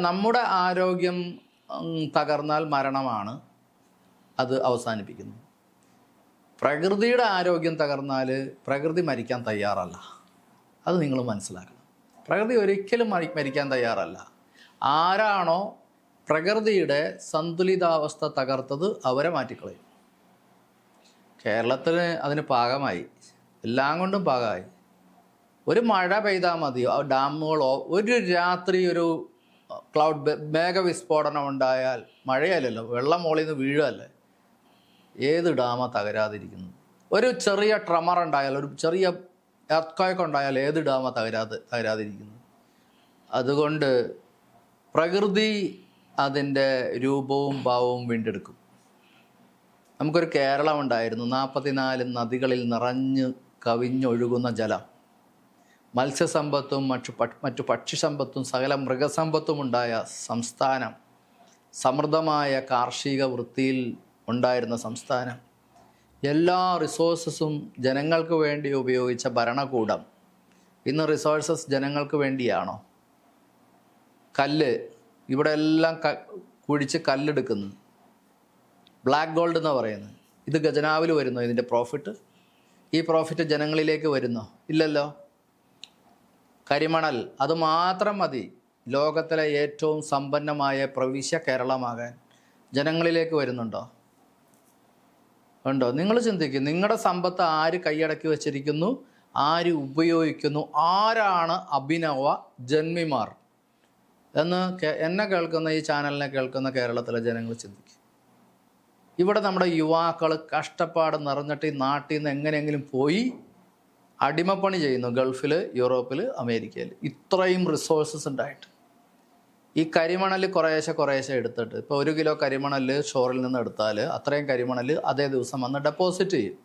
നമ്മുടെ ആരോഗ്യം തകർന്നാൽ മരണമാണ് അത് അവസാനിപ്പിക്കുന്നത് പ്രകൃതിയുടെ ആരോഗ്യം തകർന്നാൽ പ്രകൃതി മരിക്കാൻ തയ്യാറല്ല. അത് നിങ്ങൾ മനസ്സിലാക്കണം. പ്രകൃതി ഒരിക്കലും മരി മരിക്കാൻ തയ്യാറല്ല. ആരാണോ പ്രകൃതിയുടെ സന്തുലിതാവസ്ഥ തകർത്തത് അവരെ മാറ്റിക്കളയും. കേരളത്തിന് അതിന് പാകമായി. എല്ലാം കൊണ്ടും പാകമായി. ഒരു മഴ പെയ്താൽ മതി ഡാമുകളോ? ഒരു രാത്രി ഒരു ക്ലൗഡ് മേഘവിസ്ഫോടനം ഉണ്ടായാൽ മഴയല്ലല്ലോ വെള്ളം മുകളിൽ നിന്ന് വീഴുകയല്ലേ? ഏത് ഡാമ തകരാതിരിക്കുന്നത് ഒരു ചെറിയ ട്രമർ ഉണ്ടായാൽ ഒരു ചെറിയ എർക്കോയൊക്കെ ഉണ്ടായാൽ ഏത് ഡാമ തകരാതെ തകരാതിരിക്കുന്നത് അതുകൊണ്ട് പ്രകൃതി അതിന്റെ രൂപവും ഭാവവും വീണ്ടെടുക്കും. നമുക്കൊരു കേരളം ഉണ്ടായിരുന്നു നാൽപ്പത്തിനാല് നദികളിൽ നിറഞ്ഞ് കവിഞ്ഞൊഴുകുന്ന ജലം. മത്സ്യസമ്പത്തും മറ്റു മറ്റു പക്ഷിസമ്പത്തും സകല മൃഗസമ്പത്തും ഉണ്ടായ സംസ്ഥാനം. സമൃദ്ധമായ കാർഷിക വൃത്തിയിൽ ഉണ്ടായിരുന്ന സംസ്ഥാനം. എല്ലാ റിസോഴ്സസും ജനങ്ങൾക്ക് വേണ്ടി ഉപയോഗിച്ച ഭരണകൂടം. ഇന്ന് റിസോഴ്സസ് ജനങ്ങൾക്ക് വേണ്ടിയാണോ? കല്ല്. ഇവിടെ എല്ലാം ക കുഴിച്ച് കല്ലെടുക്കുന്നു. ബ്ലാക്ക് ഗോൾഡ് എന്ന് പറയുന്നത്. ഇത് ഖജനാവിൽ വരുന്നോ ഇതിന്റെ പ്രോഫിറ്റ് ഈ പ്രോഫിറ്റ് ജനങ്ങളിലേക്ക് വരുന്നോ? ഇല്ലല്ലോ. കരിമണൽ അതുമാത്രം മതി. ലോകത്തിലെ ഏറ്റവും സമ്പന്നമായ പ്രവിശ്യ കേരളമാകാൻ ജനങ്ങളിലേക്ക് വരുന്നുണ്ടോ? ഉണ്ടോ? നിങ്ങൾ ചിന്തിക്കും നിങ്ങളുടെ സമ്പത്ത് ആര് കൈയടക്കി വച്ചിരിക്കുന്നു ആര് ഉപയോഗിക്കുന്നു ആരാണ് അഭിനവ ജന്മിമാർ എന്ന് എന്നെ കേൾക്കുന്ന ഈ ചാനലിനെ കേൾക്കുന്ന കേരളത്തിലെ ജനങ്ങൾ ചിന്തിക്കും. ഇവിടെ നമ്മുടെ യുവാക്കൾ കഷ്ടപ്പാട് നിറഞ്ഞിട്ട് ഈ നാട്ടിൽ നിന്ന് എങ്ങനെയെങ്കിലും പോയി അടിമപ്പണി ചെയ്യുന്നു ഗൾഫിൽ യൂറോപ്പിൽ അമേരിക്കയിൽ ഇത്രയും റിസോഴ്സസ് ഉണ്ടായിട്ട്. ഈ കരിമണൽ കുറേശ്ശെ കുറേശ്ശെ എടുത്തിട്ട്. ഇപ്പോൾ ഒരു കിലോ കരിമണൽ ഷോറിൽ നിന്ന് എടുത്താൽ അത്രയും കരിമണൽ അതേ ദിവസം വന്ന് ഡെപ്പോസിറ്റ് ചെയ്യും.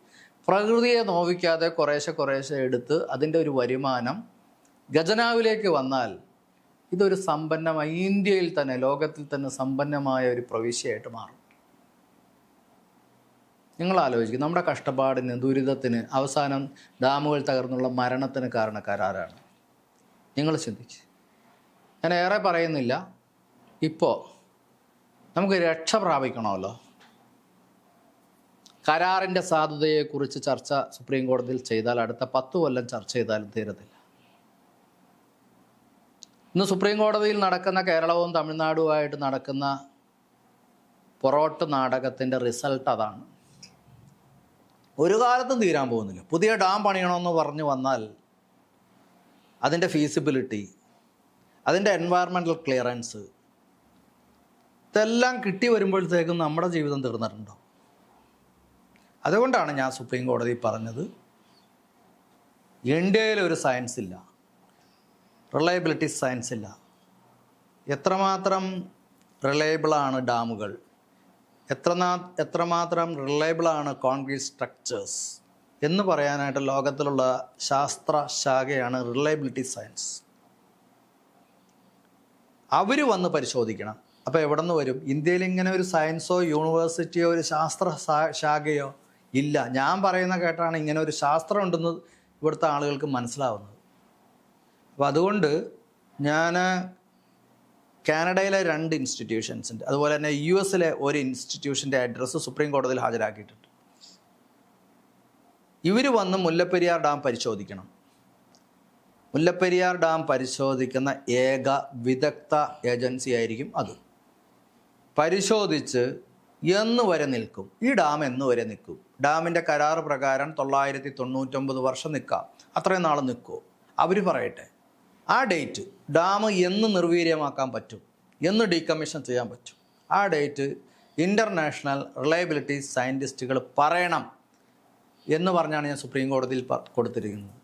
പ്രകൃതിയെ നോവിക്കാതെ കുറേശ്ശെ കുറേശ്ശെ എടുത്ത് അതിന്റെ ഒരു വരുമാനം ഗജനാവിലേക്ക് വന്നാൽ ഇതൊരു സമ്പന്നമായ ഇന്ത്യയിൽ തന്നെ ലോകത്തിൽ തന്നെ സമ്പന്നമായ ഒരു പ്രവിശ്യയായിട്ട് മാറും. നിങ്ങൾ ആലോചിക്കും നമ്മുടെ കഷ്ടപ്പാടിന് ദുരിതത്തിന് അവസാനം ഡാമുകൾ തകർന്നുള്ള മരണത്തിന് കാരണക്കാരാരാണ്. നിങ്ങൾ ചിന്തിച്ച്. ഞാൻ ഏറെ പറയുന്നില്ല. ഇപ്പോൾ നമുക്ക് രക്ഷ പ്രാപിക്കണമല്ലോ. കരാറിന്റെ സാധുതയെക്കുറിച്ച് ചർച്ച സുപ്രീം കോടതിയിൽ ചെയ്താൽ അടുത്ത പത്ത് കൊല്ലം ചർച്ച ചെയ്താലും തീരത്തില്ല. ഇന്ന് സുപ്രീം കോടതിയിൽ നടക്കുന്ന കേരളവും തമിഴ്നാടുമായിട്ട് നടക്കുന്ന പൊറോട്ട് നാടകത്തിന്റെ റിസൾട്ട് അതാണ്. ഒരു കാലത്തും തീരാൻ പോകുന്നില്ല. പുതിയ ഡാം പണിയണമെന്ന് പറഞ്ഞു വന്നാൽ അതിന്റെ ഫീസിബിലിറ്റി അതിന്റെ എൻവയറമെന്റൽ ക്ലിയറൻസ് ഇതെല്ലാം കിട്ടി വരുമ്പോഴത്തേക്കും നമ്മുടെ ജീവിതം തീർന്നിട്ടുണ്ടോ? അതുകൊണ്ടാണ് ഞാൻ സുപ്രീം കോടതി പറഞ്ഞത് ഇന്ത്യയിൽ ഒരു സയൻസ് ഇല്ല റിലയബിലിറ്റി സയൻസ് ഇല്ല. എത്രമാത്രം റിലയബിളാണ് ഡാമുകൾ? എത്രനാ എത്രമാത്രം റിലയബിളാണ് കോൺക്രീറ്റ് സ്ട്രക്ചേഴ്സ് എന്ന് പറയാനായിട്ട് ലോകത്തിലുള്ള ശാസ്ത്ര ശാഖയാണ് റിലയബിലിറ്റി സയൻസ് അവർ വന്ന് പരിശോധിക്കണം. അപ്പോൾ എവിടെ നിന്ന് വരും? ഇന്ത്യയിൽ ഇങ്ങനെ ഒരു സയൻസോ യൂണിവേഴ്സിറ്റിയോ ഒരു ശാസ്ത്ര ശാഖയോ ഇല്ല. ഞാൻ പറയുന്ന കേട്ടാണ് ഇങ്ങനെ ഒരു ശാസ്ത്രം ഉണ്ടെന്ന് ഇവിടുത്തെ ആളുകൾക്ക് മനസ്സിലാവുന്നത്. അപ്പോൾ അതുകൊണ്ട് ഞാൻ കാനഡയിലെ രണ്ട് ഇൻസ്റ്റിറ്റ്യൂഷൻസ് ഉണ്ട്. അതുപോലെ തന്നെ യു എസിലെ ഒരു ഇൻസ്റ്റിറ്റ്യൂഷന്റെ അഡ്രസ്സ് സുപ്രീം കോടതിയിൽ ഹാജരാക്കിയിട്ടുണ്ട്. ഇവർ വന്ന് മുല്ലപ്പെരിയാർ ഡാം പരിശോധിക്കണം. മുല്ലപ്പെരിയാർ ഡാം പരിശോധിക്കുന്ന ഏക വിദഗ്ധ ഏജൻസി ആയിരിക്കും അത്. പരിശോധിച്ച് എന്ന് വരെ നിൽക്കും. ഈ ഡാം എന്ന് വരെ നിൽക്കും. ഡാമിന്റെ കരാർ പ്രകാരം തൊള്ളായിരത്തി തൊണ്ണൂറ്റൊമ്പത് വർഷം നിൽക്കാം. അത്രയും നാൾ നിൽക്കുമോ അവർ പറയട്ടെ. ആ ഡേറ്റ് ഡാം എന്ന് നിർവീര്യമാക്കാൻ പറ്റും എന്ന് ഡീകമ്മീഷൻ ചെയ്യാൻ പറ്റും. ആ ഡേറ്റ് ഇന്റർനാഷണൽ റിലയബിലിറ്റി സയന്റിസ്റ്റുകൾ പറയണം എന്ന് പറഞ്ഞാണ് ഞാൻ സുപ്രീം കോടതിയിൽ കൊടുത്തിരിക്കുന്നത്.